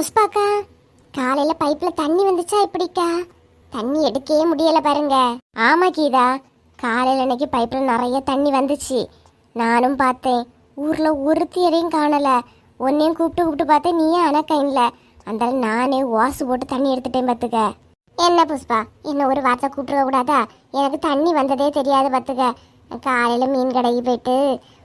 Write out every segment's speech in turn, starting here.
புஷ்பாக்கா காலையில பைப்ல தண்ணி வந்துச்சா எப்படிக்கா தண்ணி எடுக்கவே முடியல பாருங்க. ஆமா கீதா காலையில அன்னைக்கு பைப்ல நிறைய தண்ணி வந்துச்சு. நானும் பார்த்தேன். ஊர்ல ஒருத்தியரையும் காணல. உன்னையும் கூப்பிட்டு கூப்பிட்டு பார்த்தேன். நீயே அணக்கைன்ல அந்த நானே வாசு போட்டு தண்ணி எடுத்துட்டேன் பார்த்துக்க. என்ன புஷ்பா என்ன ஒரு வார்த்தை கூப்பிட்டுருக்க கூடாதா? எனக்கு தண்ணி வந்ததே தெரியாது பார்த்துக்க. காலையில் மீன் கடைக்கு போயிட்டு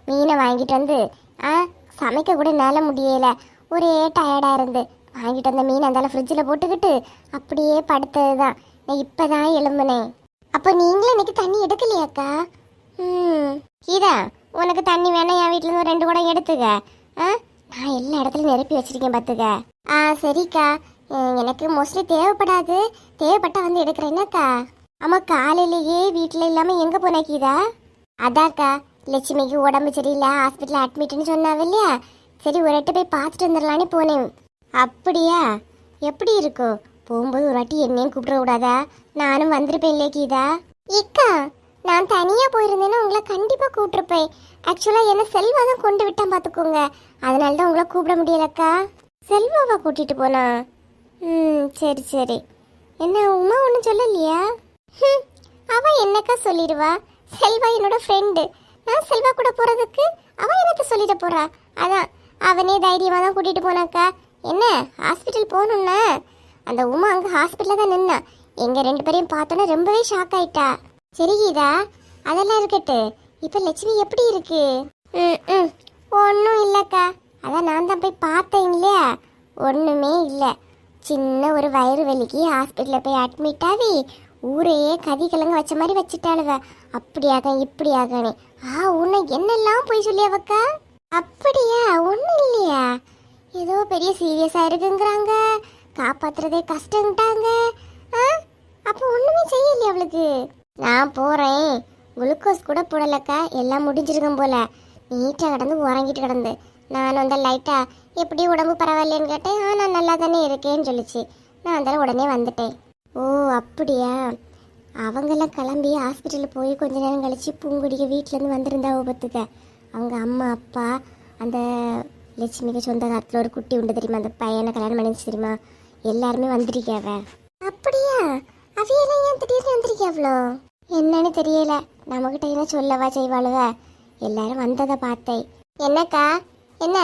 மீனை வாங்கிட்டு வந்து ஆ சமைக்க கூட என்னால முடியலை. ஒரே டயர்டாக இருந்து. வாங்கிட்டு வந்த மீன் அந்தால ஃப்ரிட்ஜில் போட்டுக்கிட்டு அப்படியே படுத்தது தான் நான் இப்போ தான் எழும்புனேன். அப்போ நீங்களும் இன்னைக்கு தண்ணி எடுக்கலையாக்கா ம் கீதா உனக்கு தண்ணி வேணாம் என் வீட்டிலேருந்து ரெண்டு குடம் எடுத்துக்க. ஆ? நான் எல்லா இடத்துலையும் நிரப்பி வச்சிருக்கேன் பார்த்துக்க ஆ சரிக்கா. எனக்கு மோஸ்ட்லி தேவைப்படாது. தேவைப்பட்டா வந்து எடுக்கிறேன்னாக்கா ஆமாம் காலையிலேயே வீட்டில் இல்லாமல் எங்கே போனா கீதா? அதாக்கா லட்சுமிக்கு உடம்பு சரியில்லை ஹாஸ்பிட்டலில் அட்மிட்னு சொன்னாவில்லையா? சரி ஒரு எட்டு போய் பார்த்துட்டு வந்துடலான்னு போனேன். அப்படியா? எப்படி இருக்கும் போகும்போது ஒரு வாட்டி என்னையும் கூப்பிட கூடாதா நானும் வந்திருப்பேன் இல்லையா கீதா. இக்கா நான் தனியாக போயிருந்தேன்னா உங்களை கண்டிப்பாக கூப்பிட்டுருப்பேன். ஆக்சுவலாக என்ன செல்வா தான் கொண்டு விட்டான் பார்த்துக்கோங்க. அதனால தான் உங்களை கூப்பிட முடியலக்கா. செல்வாவா கூட்டிகிட்டு போனா? ம் சரி சரி. என்ன உமா ஒன்றும் சொல்லலையா? ஹம், அவ என்னக்கா சொல்லிடுவா? செல்வா என்னோட ஃப்ரெண்டு நான் செல்வா கூட போகிறதுக்கு அவள் எனக்கு சொல்லிட போகிறா அதான் அவனே தைரியமாக தான் கூட்டிகிட்டு போனாக்கா. என்ன? ஹாஸ்பிட்டல் போகணும்னா அந்த உமா அங்கே ஹாஸ்பிட்டலில் தான் நின்னா. எங்கள் ரெண்டு பேரையும் பார்த்தோன்னே ரொம்பவே ஷாக் ஆயிட்டா. சரி கீதா அதெல்லாம் இருக்கட்டு இப்போ லட்சுமி எப்படி இருக்கு? ம் ம். ஒன்றும் இல்லைக்கா. அதான் நான் தான் போய் பார்த்தேன் இல்லையா? ஒன்றுமே இல்லை. சின்ன ஒரு வயிறு வலிக்கு ஹாஸ்பிட்டலில் போய் அட்மிட் ஆகி ஊரையே கதி கிழங்கு வச்ச மாதிரி வச்சுட்டாளுவ. அப்படியாக இப்படியாகனே ஆ உன்னை என்னெல்லாம் போய் சொல்லியாவக்கா அப்படியா? ஒன்றும் இல்லையா? ஏதோ பெரிய சீரியஸாக இருக்குங்கிறாங்க. காப்பாத்துறதே கஷ்டங்கிட்டாங்க ஆ? அப்போ ஒன்றுமே செய்யலையே அவளுக்கு. நான் போகிறேன் குளுக்கோஸ் கூட போடலக்கா. எல்லாம் முடிஞ்சிருக்கும் போல. நீட்டாக கிடந்து உறங்கிட்டு கிடந்து. நான் வந்து லைட்டாக எப்படி உடம்பு பரவாயில்லைன்னு கேட்டேன். ஆ நான் நல்லா தானே இருக்கேன்னு சொல்லிச்சு. நான் அதெல்லாம் உடனே வந்துட்டேன். ஓ அப்படியா? அவங்கெல்லாம் கிளம்பி ஹாஸ்பிட்டலில் போய் கொஞ்ச நேரம் கழிச்சு பூங்குடிக்க வீட்டிலேருந்து வந்திருந்தா விபத்துக்க அவங்க அம்மா அப்பா அந்த லட்சுமிக்கு சொந்த காலத்தில் ஒரு குட்டி உண்டு தெரியுமா? அந்த பையனை கல்யாணம் பண்ணிச்சு தெரியுமா? எல்லாருமே வந்திருக்காவ அப்படியா? அவையெல்லாம் ஏன் திடீர்னு வந்திருக்காவளோ என்னன்னு தெரியல. நம்மகிட்ட என்ன சொல்லவா செய்வாளுவ? எல்லாரும் வந்ததை பார்த்தேன். என்னக்கா? என்ன?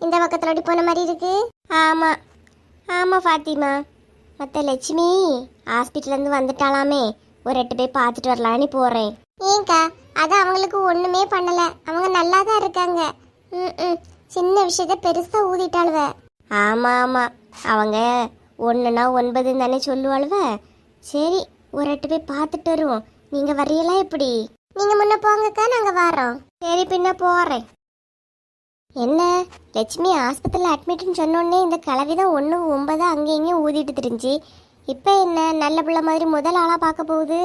இந்த பக்கத்தில் ஓடி போன மாதிரி இருக்கு? ஆமா. ஆமா ஃபாத்திமா. மற்ற லட்சுமி ஹாஸ்பிட்டல்லேருந்து வந்துட்டாலாமே ஒரு எட்டு போய் பார்த்துட்டு வரலான்னு போகிறேன் ஏங்கா அது அவங்களுக்கு ஒன்றுமே பண்ணலை. அவங்க நல்லா தான் இருக்காங்க. ம் ம். சின்ன விஷயத்த பெருசாக ஊதிட்டாளுவ. ஆமாம் ஆமாம் அவங்க ஒன்றுனா ஒன்பதுன்னு தானே சொல்லுவாளுவ. சரி ஒரு எட்டு போய் பார்த்துட்டு வருவோம். நீங்கள் வர்றீங்களா எப்படி? நீங்கள் முன்ன போங்கக்கா நாங்கள் வரோம் சரி பின்ன போகிறேன் என்ன? லட்சுமி ஆஸ்பத்திரியில் அட்மிட்னு சொன்னோடனே இந்த கலவி தான் ஒன்று ஒன்பது அங்கே இங்கேயும் ஊதிட்டு தெரிஞ்சு. இப்போ என்ன நல்ல பிள்ளை மாதிரி முதல் ஆளாக பார்க்க போகுது?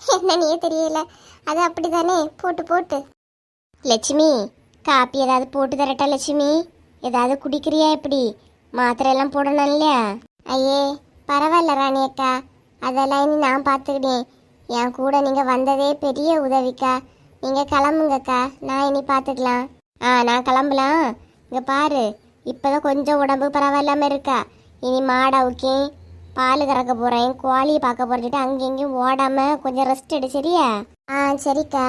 என்னன்னே தெரியல. அது அப்படிதானே? போட்டு போட்டு. லட்சுமி காப்பி ஏதாவது போட்டு தரட்டா லட்சுமி? ஏதாவது குடிக்கிறியா எப்படி மாத்திரை எல்லாம் போடணும் இல்லையா? ஐயே பரவாயில்ல ராணி அக்கா. அதெல்லாம் இனி நான் பார்த்துக்கிட்டேன். என் கூட நீங்கள் வந்ததே பெரிய உதவிக்கா. நீங்கள் கிளம்புங்கக்கா. நான் இனி பார்த்துக்கலாம். ஆ நான் கிளம்பலாம். இங்கே பாரு இப்போதான் கொஞ்சம் உடம்பு பரவாயில்லாமல் இருக்கா. இனி மாடவுக்கேன் பால் கறக்க போகிறேன் கோழியை பார்க்க போகிறேன் அங்கேயும் இங்கேயும் ஓடாமல் கொஞ்சம் ரெஸ்ட் எடு சரியா? ஆ சரிக்கா.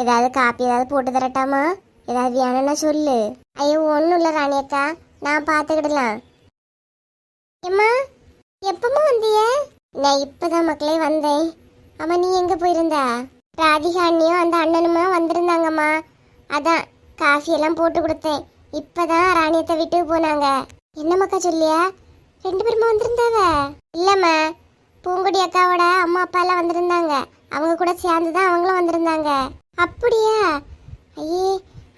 ஏதாவது காப்பி ஏதாவது போட்டு தரட்டாமா? ஏதாவது வேணும்னா சொல்லு. ஐயோ ஒன்றும் இல்லை ராணி அக்கா. நான் பார்த்துக்கிடலாம் ஏம்மா எப்பமா வந்திய? நான் இப்பதான் மக்களே வந்தேன். அம்மா நீ எங்க போயிருந்தா? ராதிகா அண்ணியும் அந்த அண்ணனுமா வந்திருந்தாங்கம்மா. அதான் காஃபி எல்லாம் போட்டு கொடுத்தேன். இப்பதான் ராணியத்தை விட்டு போனாங்க. என்னம்மாக்கா சொல்லியா? ரெண்டு பேருமா வந்திருந்தாவ? இல்லம்மா. பூங்குடி அக்காவோட அம்மா அப்பா எல்லாம் வந்திருந்தாங்க. அவங்க கூட சேர்ந்து தான் அவங்களும் வந்திருந்தாங்க. அப்படியா? ஐயே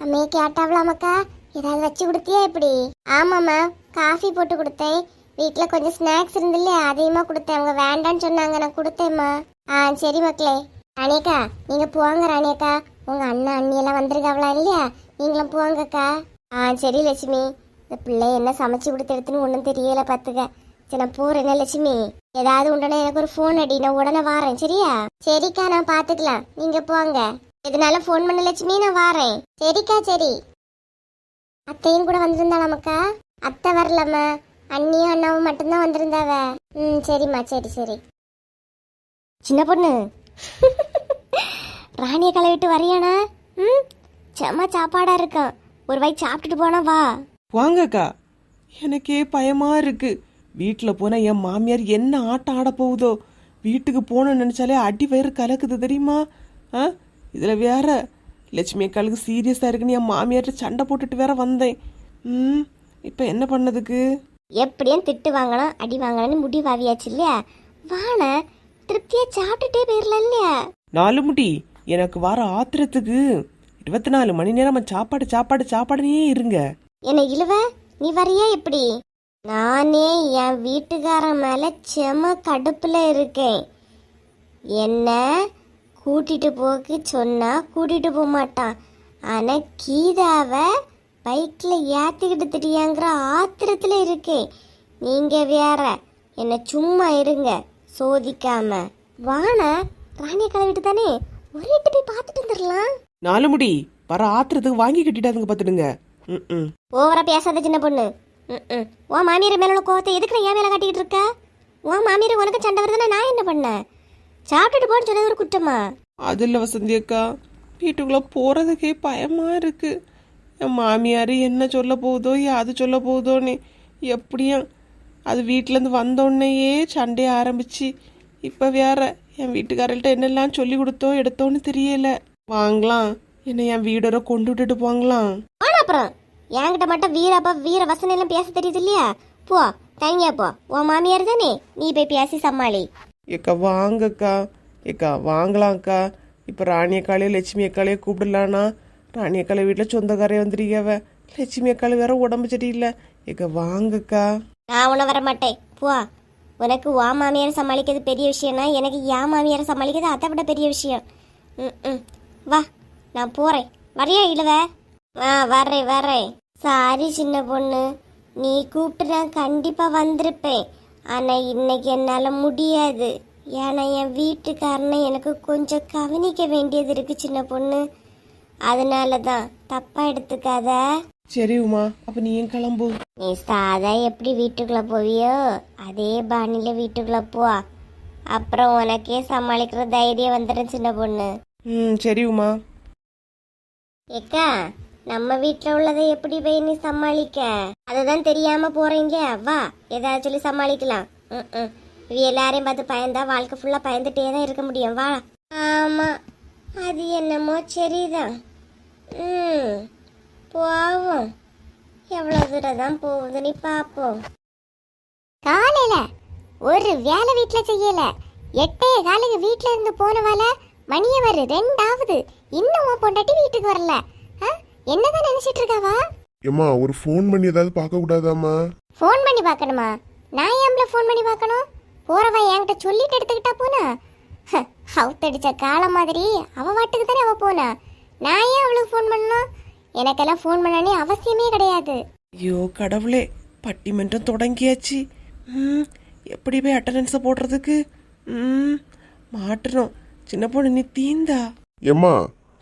அம்மையை கேட்டாவலாமக்கா ஏதாவது வச்சு கொடுத்தியா எப்படி ஆமாம்மா காஃபி போட்டு கொடுத்தேன். வீட்டில் கொஞ்சம் ஸ்நாக்ஸ் இருந்தில்ல அதிகமாக கொடுத்தேன். அவங்க வேண்டான்னு சொன்னாங்க நான் கொடுத்தேம்மா. ஆ சரி மக்களே. ராணியக்கா நீங்கள் போங்க ராணியக்கா. உங்கள் அண்ணன் அண்ணியெல்லாம் வந்திருக்காவளா இல்லையா? நீங்களும் போங்கக்கா. ஆ சரி லட்சுமி. இந்த பிள்ளை என்ன சமைச்சு கொடுத்துருத்துன்னு ஒன்றும் தெரியலை பார்த்துக்க சரி நான் போகிறேன் லட்சுமி. ஏதாவது உண்டனா எனக்கு ஒரு ஃபோன் அடி. நான் உடனே வாரேன் சரியா? சரிக்கா நான் பார்த்துக்கலாம் நீங்கள் போங்க. எதனால ஃபோன் பண்ண லட்சுமி? நான் வாரேன். சரிக்கா சரி. அத்தையும் கூட வந்திருந்தாளாமக்கா அத்தை வரலம்மா. அண்ணியும் அண்ணாவும் மட்டும்தான் வந்திருந்தாவ. ம் சரிம்மா சரி சரி. சின்ன பொண்ணு. ராணியை கலவிட்டு வரையானா ம் செம்ம சாப்பாடா இருக்கும் ஒரு வாய் சாப்பிட்டுட்டு போனா வா. வாங்கக்கா. எனக்கே பயமா இருக்கு. வீட்டில் போனா என் மாமியார் என்ன ஆட்டம் ஆட போகுதோ? வீட்டுக்கு போகணும்னு நினைச்சாலே அடி வயிறு கலக்குது தெரியுமா? ஆ? இதில் வேற லட்சுமி அக்காளுக்கு சீரியஸாக இருக்குன்னு என் மாமியார்ட்ட சண்டை போட்டுட்டு வேற வந்தேன். ம் இப்போ என்ன பண்ணதுக்கு? எப்படியும் திட்டு வாங்கணும் அடி வாங்கணும்னு முடிவாவியாச்சு இல்லையா? வாண திருப்தியா சாப்பிட்டுட்டே போயிடலாம் இல்லையா? நாலு முடி எனக்கு வர ஆத்திரத்துக்கு. இருபத்தி நாலு மணி நேரமா சாப்பாடு சாப்பாடு சாப்பாடுனே இருங்க. என்ன இழுவ? நீ வரியா எப்படி? நானே என் வீட்டுக்காரன் மேல செம கடுப்புல இருக்கேன். என்ன? கூட்டிட்டு போக்கு சொன்னா கூட்டிட்டு போக மாட்டான். ஆனா கீதாவை பைக்ல ஏத்திக்கிட்டு திரியாங்கிற ஆத்திரத்துல இருக்கேன் நீங்க வேற என்ன சும்மா இருங்க சோதிக்காம. வான ராணிய கலவிட்டு தானே? ஒரே போய் பார்த்துட்டு வந்துடலாம் நாலு முடி வர ஆத்திரத்துக்கு வாங்கி கட்டிட்டாதுங்க பார்த்துடுங்க. ஓவரா பேசாத சின்ன பொண்ணு. உன் மாமியார் மேல கோவத்தை எதுக்கு என் மேல காட்டிக்கிட்டு இருக்க? உன் மாமியார் உனக்கு சண்டை வருதுன்னா நான் என்ன பண்ணேன்? சாப்பிட்டுட்டு போன்னு சொன்னது ஒரு குற்றமா? அது இல்லை வசந்தி அக்கா. வீட்டுக்குள்ளே போகிறதுக்கே பயமாக இருக்கு. என் மாமியார் என்ன சொல்ல போகுதோ யாது சொல்ல போகுதோன்னு எப்படியும் அது வீட்டிலேருந்து வந்தோடனேயே சண்டைய ஆரம்பிச்சு. இப்போ வேற என் வீட்டுக்காரர்கிட்ட என்னெல்லாம் சொல்லி கொடுத்தோ எடுத்தோன்னு தெரியல. வாங்கலாம். என்னை என் வீடோட கொண்டு விட்டுட்டு போங்களாம் ஆனா அப்புறம். என்கிட்ட மட்டும் வீரப்பா வீர வசனம் எல்லாம் பேச தெரியுது இல்லையா? போ தனியா போ. உன் மாமியார் தானே? நீ போய் பேசி சமாளி. ஏக்கா வாங்கக்கா. ஏக்கா வாங்கலாம்க்கா. இப்போ ராணி அக்காளையும் லட்சுமி அக்காளையும் கூப்பிடலான்னா ராணி அக்காளை வீட்டில் சொந்தக்காரையே வந்துருக்கவ லட்சுமி அக்காளை வேற உடம்பு சரியில்லை. ஏக்கா வாங்கக்கா. நான் உன வர மாட்டேன். போ. உனக்கு வா மாமியாரை சமாளிக்கிறது பெரிய விஷயம்னா எனக்கு யா மாமியாரை சமாளிக்கிறது அதை விட பெரிய விஷயம். ம் ம். வா நான் போகிறேன் வரையா இழுவ? ஆ வர்றேன் வர்றேன். சாரி சின்ன பொண்ணு. நீ கூப்பிட்டு நான் கண்டிப்பாக வந்திருப்பேன். ஆனால் இன்னைக்கு என்னால் முடியாது. ஏன்னா என் வீட்டுக்காரனை எனக்கு கொஞ்சம் கவனிக்க வேண்டியது இருக்கு சின்ன பொண்ணு. அதனால தான் தப்பாக எடுத்துக்காத. சரி உமா அப்போ நீ ஏன் கிளம்பு? நீ சாதா எப்படி வீட்டுக்குள்ள போவியோ அதே பாணியில வீட்டுக்குள்ள போ. அப்புறம் உனக்கே சமாளிக்கிற தைரியம் வந்துடும் சின்ன பொண்ணு. ம் சரி உமா. ஏக்கா நம்ம வீட்டில் உள்ளதை எப்படி போய் நீ சமாளிக்க? அதுதான் தெரியாம போறீங்க. வா ஏதாவது சொல்லி சமாளிக்கலாம். ம் ம். இவ எல்லாரையும் பார்த்து பயந்தா வாழ்க்கை ஃபுல்லா பயந்துட்டே தான் இருக்க முடியும். வா. ஆமா. அது என்னமோ சரிதான். ம். போவோம். எவ்வளோ தூரம் தான் போகுதுன்னு பார்ப்போம். காலையில ஒரு வேலை வீட்டில் செய்யல. எட்டே காலுக்கு வீட்டில் இருந்து போனவால மணியவர் ரெண்டாவது. இன்னும் பொண்டாட்டி வீட்டுக்கு வரல. ஆ? என்னதான் நினைச்சிட்டு இருக்காவா ஏம்மா ஒரு ஃபோன் பண்ணி ஏதாவது பார்க்க கூடாதாம்மா? ஃபோன் பண்ணி பார்க்கணுமா? நான் ஏம்ல ஃபோன் பண்ணி பார்க்கணும்? போறவ என்கிட்ட சொல்லிட்டு எடுத்துக்கிட்டா போனா? ஹ, அவுத்தடிச்ச காலம் மாதிரி அவ வாட்டுக்கு தானே அவ போனா? நான் ஏன் அவளுக்கு ஃபோன் பண்ணணும்? எனக்கெல்லாம் ஃபோன் பண்ணனே அவசியமே கிடையாது. ஐயோ கடவுளே பட்டிமன்றம் தொடங்கியாச்சு. ம் எப்படி போய் அட்டண்டன்ஸை போடுறதுக்கு? ம் மாட்டுறோம் சின்ன பொண்ணு நீ தீந்தா. ஏம்மா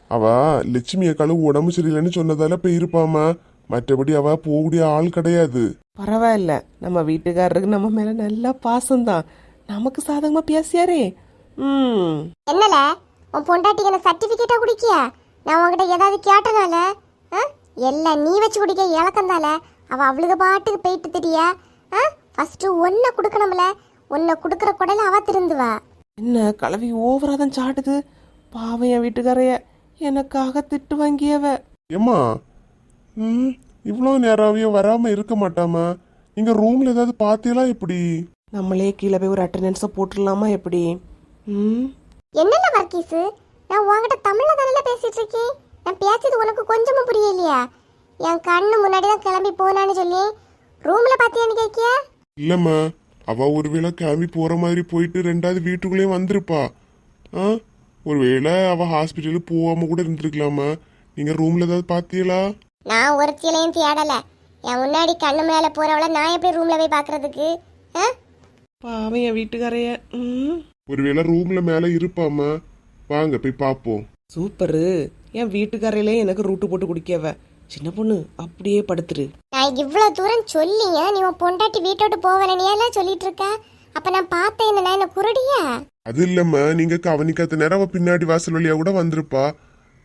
அவ லட்சுமி அக்காளும் உடம்பு சரியில்லைன்னு சொன்னதால போயிருப்பாம்மா. மற்றபடி அவ போகக்கூடிய ஆள் கிடையாது. பரவாயில்ல. நம்ம வீட்டுக்காரருக்கு நம்ம மேல நல்ல பாசம்தான். நமக்கு சாதகமா பேசியாரே. ம். என்னல? உன் பொண்டாட்டிக்கு என்ன சர்டிபிகேட்டா குடிக்கியா? நான் உன்கிட்ட ஏதாவது கேட்டனால? ஆ? எல்லாம் நீ வச்சு குடிக்க இழக்கந்தால அவ அவளுக்கு பாட்டுக்கு போயிட்டு தெரியா? ஃபர்ஸ்ட் ஒன்ன குடுக்கணும்ல. ஒன்ன குடுக்கற குடல அவ திருந்துவா. என்ன கலவி ஓவரா தான் சாட்டுது பாவம் என் வீட்டுக்காரைய. எனக்காக திட்டு வாங்கியவ. ஏம்மா? ம் இவ்வளோ நேரவையும் வராம இருக்க மாட்டாமா? நீங்க ரூம்ல ஏதாவது பார்த்தீங்களா எப்படி? நம்மளே கீழே போய் ஒரு அட்டண்டன்ஸை போட்டுடலாமா எப்படி? ம். என்னல வர்க்கீஸ்? நான் உன்கிட்ட தமிழ்ல தானே பேசிட்டு இருக்கேன். நான் பேசுறது உனக்கு கொஞ்சமும் புரியலையா? என் கண்ணு முன்னாடி தான் கிளம்பி போனான்னு சொல்லி ரூம்ல பாத்தியான்னு கேக்கியா? இல்லம்மா அவ ஒருவேளை கிளம்பி போற மாதிரி போயிட்டு ரெண்டாவது வீட்டுக்குள்ளேயே வந்திருப்பா. ஆ? ஒருவேளை அவ ஹாஸ்பிட்டலுக்கு போகாம கூட இருந்திருக்கலாமா? நீங்க ரூம்ல ஏதாவது பார்த்தீங்களா நான் ஒருத்திலையும் தேடல. என் முன்னாடி கண்ணு மேல போறவள நான் எப்படி ரூம்ல போய் பாக்குறதுக்கு? ஆ? பாவம் என் வீட்டுக்காரைய. ம்? ஒருவேளை ரூம்ல மேல இருப்பாம்மா வாங்க போய் பார்ப்போம் சூப்பரு. என் வீட்டுக்காரையிலே எனக்கு ரூட்டு போட்டு குடிக்கவ. சின்ன பொண்ணு அப்படியே படுத்துரு. நான் இவ்வளவு தூரம் சொல்லிங்க நீ உன் பொண்டாட்டி வீட்டோட்டு போவலனியெல்லாம் சொல்லிட்டு இருக்க? அப்ப நான் பார்த்தேன் என்ன என்ன குருடியா? அது இல்லம்மா. நீங்க கவனிக்காத நேரம் அவ பின்னாடி வாசல் வழியா கூட வந்திருப்பா.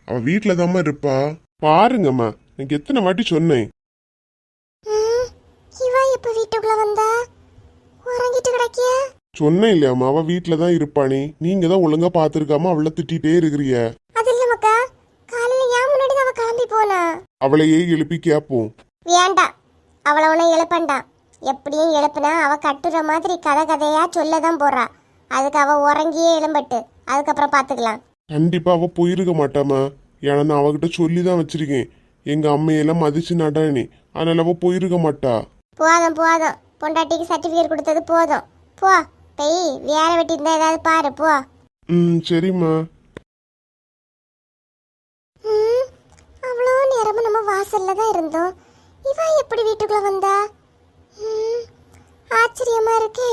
அவ வீட்டுல தாம்மா இருப்பா. பாருங்கம்மா. எனக்கு எத்தனை வாட்டி சொன்னேன். இவ எப்ப வீட்டுக்குள்ள வந்தா? உறங்கிட்டு கிடக்கிய? சொன்னேன் இல்லையாம்மா. அவ வீட்டுல தான் இருப்பானே. நீங்க தான் ஒழுங்கா பாத்துருக்காம அவளை திட்டிகிட்டே இருக்கிறிய அது இல்ல மக்கா. காலையில ஏன் முன்னாடி அவ கிளம்பி போனா? அவளையே எழுப்பி கேப்போம். வேண்டாம். அவளை உன எழுப்பண்டாம். எப்படியும் எழுப்புனா அவ கட்டுற மாதிரி கதை கதையா சொல்ல தான் போறா. அதுக்கு அவ உறங்கியே எழும்பட்டு. அதுக்கப்புறம் பாத்துக்கலாம். கண்டிப்பா அவ போயிருக்க மாட்டாமா ஏன்னா நான் அவகிட்ட சொல்லி தான் வச்சிருக்கேன். எங்க அம்மையெல்லாம் மதிச்சு நடானே. அதனால அவ போயிருக்க மாட்டா. போதும் போதும். பொண்டாட்டிக்கு சர்டிபிகேட் கொடுத்தது போதும். போ போய் வேற வெட்டி இருந்தா ஏதாவது பாரு போ. ம் சரிம்மா. அவ்வளோ நேரமும் நம்ம வாசல்ல தான் இருந்தோம். இவ எப்படி வீட்டுக்குள்ள வந்தா? ஆச்சரியமா இருக்கே.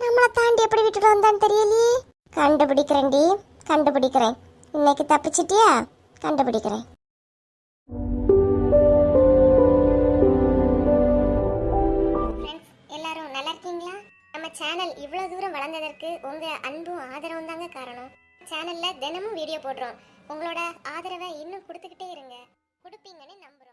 நம்மளை தாண்டி எப்படி விட்டுட்டு வந்தான்னு தெரியலையே. கண்டுபிடிக்கிறேன்டி கண்டுபிடிக்கிறேன். இன்னைக்கு தப்பிச்சிட்டியா? கண்டுபிடிக்கிறேன். எல்லாரும் நல்லா இருக்கீங்களா? நம்ம சேனல் இவ்வளோ தூரம் வளர்ந்ததற்கு உங்கள் அன்பும் ஆதரவும் தாங்க காரணம். சேனலில் தினமும் வீடியோ போடுறோம். உங்களோட ஆதரவை இன்னும் கொடுத்துக்கிட்டே இருங்க. கொடுப்பீங்கன்னு நம்ப